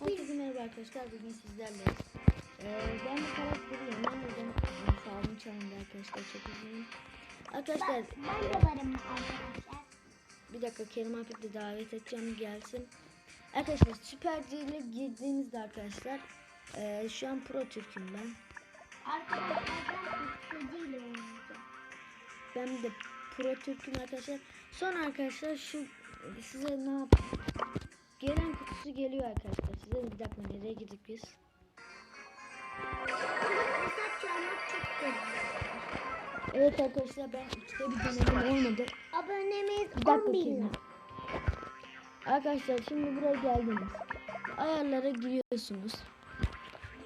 Herkese merhaba arkadaşlar. Bugün sizlerle. Ee, ben bir karakteri yeniden sağlığım çağında arkadaşlar. Çok üzgünüm. Arkadaşlar Ben, ben de varım arkadaşlar. bir dakika Kerim Akif'i de davet edeceğim gelsin. Arkadaşlar Süper C ile girdiğimizde arkadaşlar ee, şu an Pro Türk'üm ben. Arkadaşlar ben oynayacağım. Ben de Pro Türk'üm arkadaşlar. Sonra arkadaşlar şu size ne yap? Gelen kutusu geliyor arkadaşlar. Size bir dakika nereye gittik biz? Evet arkadaşlar ben üçte bir denemem olmadı. Abonemiz Bir dakika 10 bin. Arkadaşlar şimdi buraya geldiniz. Ayarlara giriyorsunuz.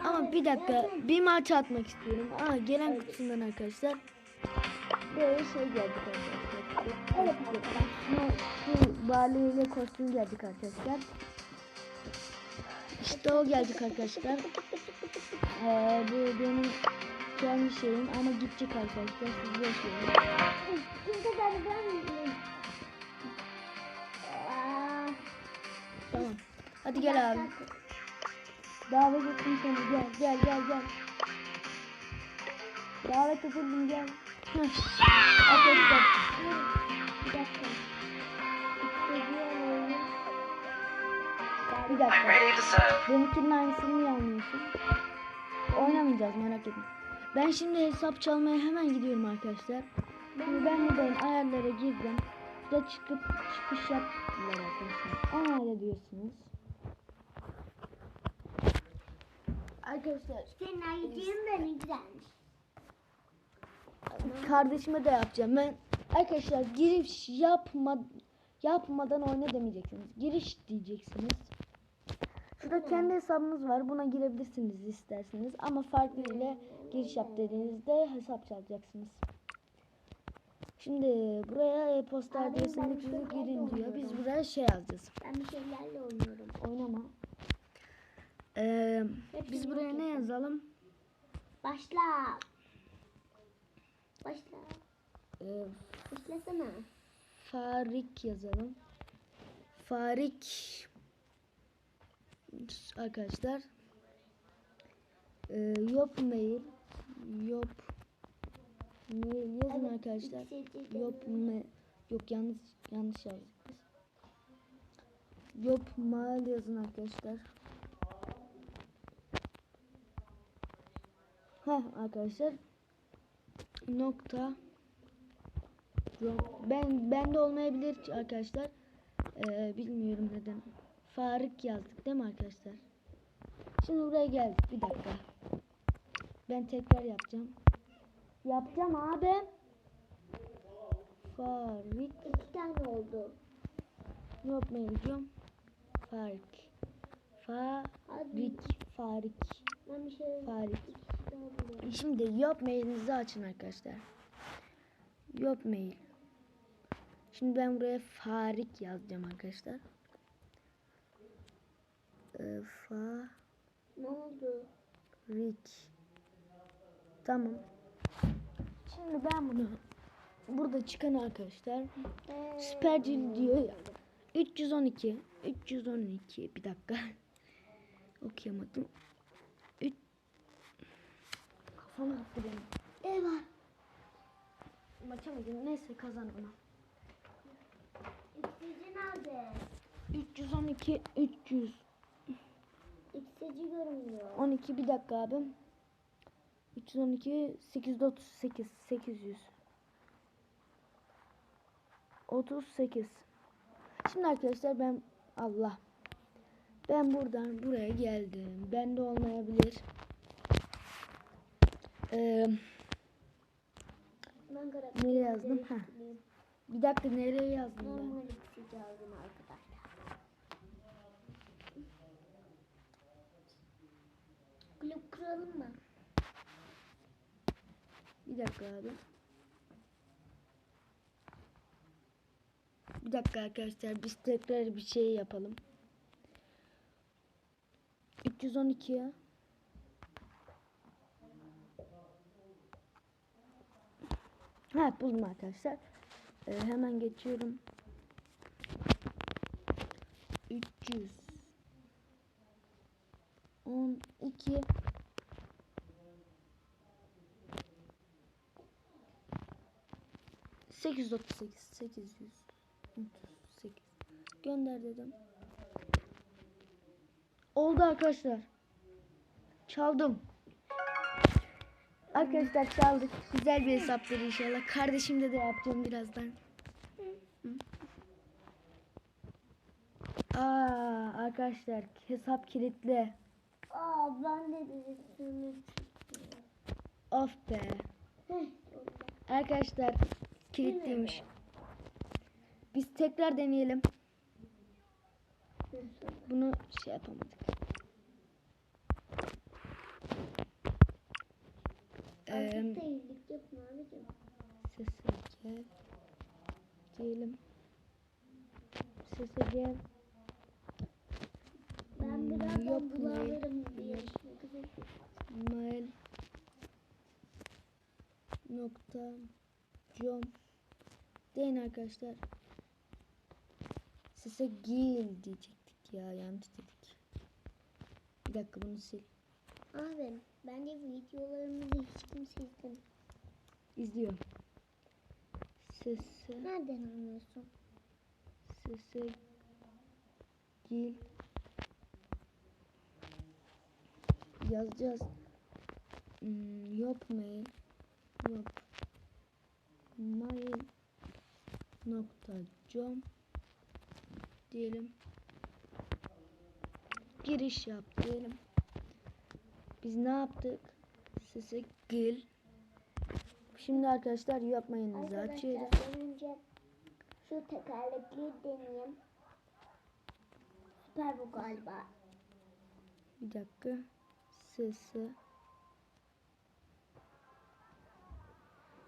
Ama bir dakika bir maç atmak istiyorum. Aa gelen kutusundan arkadaşlar. Böyle şey geldik arkadaşlar. Evet arkadaşlar. Şu, şu Barley kostüm geldik arkadaşlar. İşte o geldik arkadaşlar. Ee, bu benim kendi şeyim ama gidecek arkadaşlar. Siz yaşayın. İlk kadar ben Aa, Tamam. Hadi gel abi. Davet ettim seni gel gel gel gel. Davet edildim gel. Arkadaşlar. Bir dakika. Bir dakika. Benimkinin aynısını niye almıyorsun? Oynamayacağız merak etme. Ben şimdi hesap çalmaya hemen gidiyorum arkadaşlar. Şimdi ben buradayım ayarlara girdim. Burada çıkıp çıkış yaptılar arkadaşlar. Onu hallediyorsunuz. Arkadaşlar senin ayıcığın da ne güzelmiş. kardeşime de yapacağım. Ben arkadaşlar giriş yapma yapmadan oyna demeyeceksiniz. Giriş diyeceksiniz. Şurada kendi hesabınız var. Buna girebilirsiniz isterseniz. Ama farklı ile giriş yap dediğinizde hesap çalacaksınız. Şimdi buraya e-posta adresinizi girin diyor. Biz buraya şey yazacağız. Ben bir şeylerle oynuyorum. Oynama. Ee, biz buraya ne yazalım? Başla. Başla. Ee, Başlasana. Farik yazalım. Farik arkadaşlar ee, yop mail yop mail yazın Evet, arkadaşlar. Yop me yok yanlış yanlış yazdık biz. Yop mail yazın arkadaşlar. Heh arkadaşlar nokta ben bende olmayabilir arkadaşlar. Ee, bilmiyorum neden. Faruk yazdık değil mi arkadaşlar? Şimdi buraya geldik. Bir dakika. Ben tekrar yapacağım. Yapacağım abi. Faruk İki tane oldu. yok mevcum. Faruk. Farik. Farik. Ben bir şey oldu. Şimdi Yop mailinizi açın arkadaşlar. Yop mail. Şimdi ben buraya Farik yazacağım arkadaşlar. Farik. Ne oldu? Tamam. Şimdi ben bunu burada çıkan arkadaşlar Ee, Süpercil diyor ya. 312 312 bir dakika. Okuyamadım. Üç... Kafam attı benim. Eyvah. Maça mı girdim? Neyse kazandım. İksici nerede? 312 300 İksici görünmüyor. 12 bir dakika abim. 312 838 800 38 Şimdi arkadaşlar ben Allah ben buradan buraya geldim. Ben de olmayabilir. Ee, nereye yazdım? Ha. Bir dakika nereye yazdım ben? kuralım mı? Bir dakika abi. Bir dakika arkadaşlar biz tekrar bir şey yapalım. 312 ya. Ha buldum arkadaşlar. Ee, hemen geçiyorum. 300 12 838 800 gönder dedim. Oldu arkadaşlar. Çaldım. Arkadaşlar çaldık. Güzel bir hesaptır inşallah. Kardeşimde de yapacağım birazdan. Aa arkadaşlar hesap kilitli. Aa ben de dedim. Of be. Arkadaşlar kilitliymiş. Biz tekrar deneyelim. Bunu şey yapamadık. Ee, sese gel. Diyelim. Sese gel. Ben Hmm, birazdan alırım diye mail nokta com deyin arkadaşlar. Sese gil diyecektik ya yanlış dedik. Bir dakika bunu sil. Abi bence videolarımızı hiç kimse izlemiyor. izliyor. Sese Nereden anlıyorsun? sese gil yazacağız. Hmm, yok mail. Yok. Mail nokta com diyelim. Giriş yap diyelim. Biz ne yaptık? Sese gil şimdi arkadaşlar yapmayınızı açıyoruz Arkadaşlar şu tekerlekli deneyeyim. Süper bu galiba. bir dakika. Sese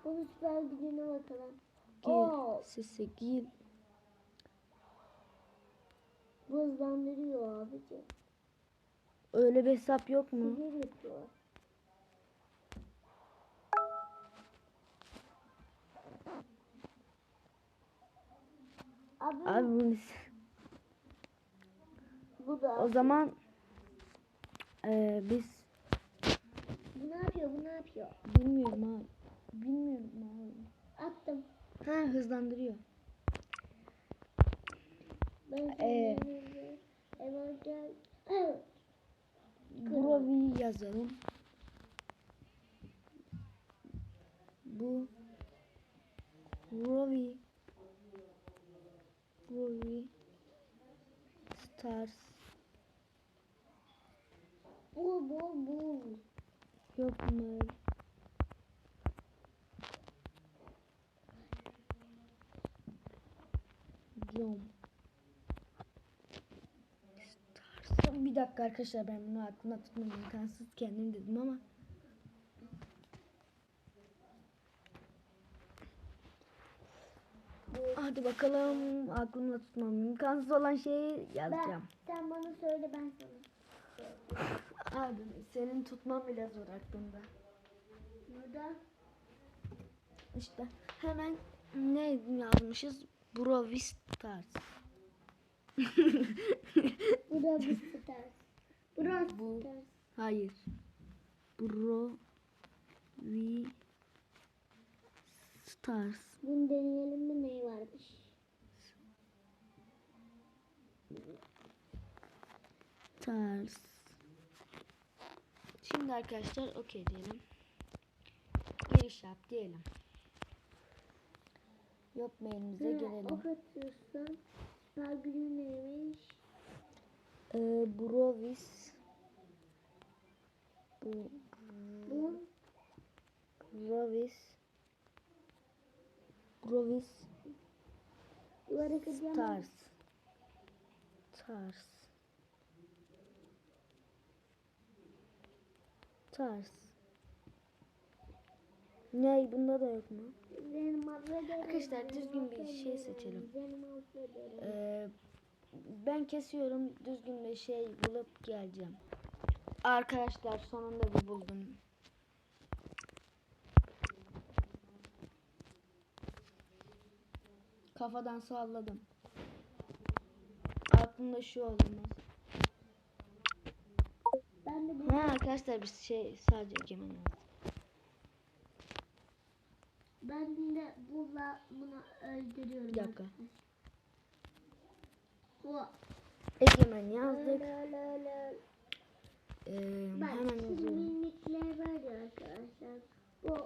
Bunun süper gücüne bakalım. Oo. sese gil Bu hızlandırıyor abicim. öyle bir hesap yok mu Sihir yapıyor. Abi, abi bunu bu da. o zaman eee, biz Bu ne yapıyor? Bu ne yapıyor? bilmiyorum abi bilmiyorum abi Attım. Ha hızlandırıyor Ben Ee. Brovi yazalım. Bu Brovi Brovi Stars Bu bu bu. yok mu? Stars. Bir dakika arkadaşlar ben bunu aklımda tutmam imkansız kendim dedim ama Hadi bakalım aklımda tutmam imkansız olan şeyi Ben, yazacağım. sen bana söyle ben sana. Abi senin tutman bile zor aklımda. Burada. İşte hemen ne yazmışız? Brovi Stars. Bu da bir stars. Burası Bu- stars. Hayır. Bro vi Stars. Bunu deneyelim mi neyi varmış? Stars. Şimdi arkadaşlar okey diyelim. Giriş yap diyelim. Yok mailimize Ha, gelelim. ok atıyorsun. Süper gücü neymiş? Ee, Brovis bu Bu Brovis Brovis. Stars Stars Stars Ne bunda da yok mu? Arkadaşlar, düzgün bir şey seçelim. Ee, ben kesiyorum düzgün bir şey bulup geleceğim. Arkadaşlar sonunda bir buldum. Kafadan salladım. Aklımda şu bu Ha arkadaşlar biz şey sadece Egemen de bununla bunu öldürüyorum. Bir dakika. Bu. Egemen yazdık. La la. Ee, Bak hemen yazıyorum. minikler var ya arkadaşlar. Bu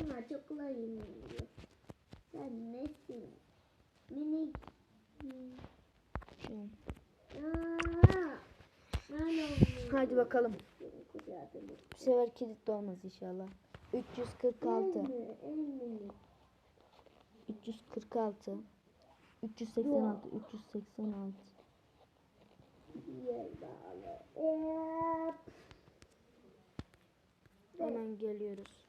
bunlar çok kolay yeniliyor. Sen nesin? Minik. Şu. Hadi bakalım. Bu sefer kilitli olmaz inşallah. 346. En mi- en minik. 346. 386. 386. Yer bağlı. Yap. Hemen geliyoruz.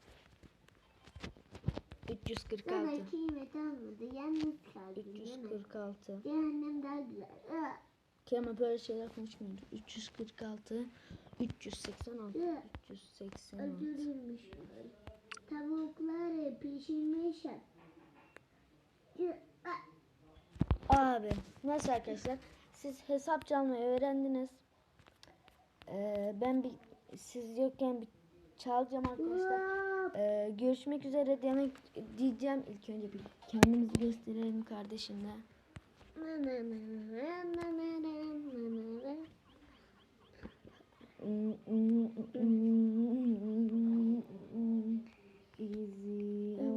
Sana 346. iki nimet almadı. Yalnız mi? 346. Cehennem daha güzel. Aa, Kemal böyle şeyler konuşmuyordu. 346. 386. aa, 386. Öldürülmüş. Tavukları pişirmiş. Aa, Abi nasıl arkadaşlar? Siz hesap çalmayı öğrendiniz. Ee, ben bir siz yokken bir çalacağım arkadaşlar. Ee, görüşmek üzere demek diyeceğim ilk önce bir kendimizi gösterelim kardeşimle. Easy.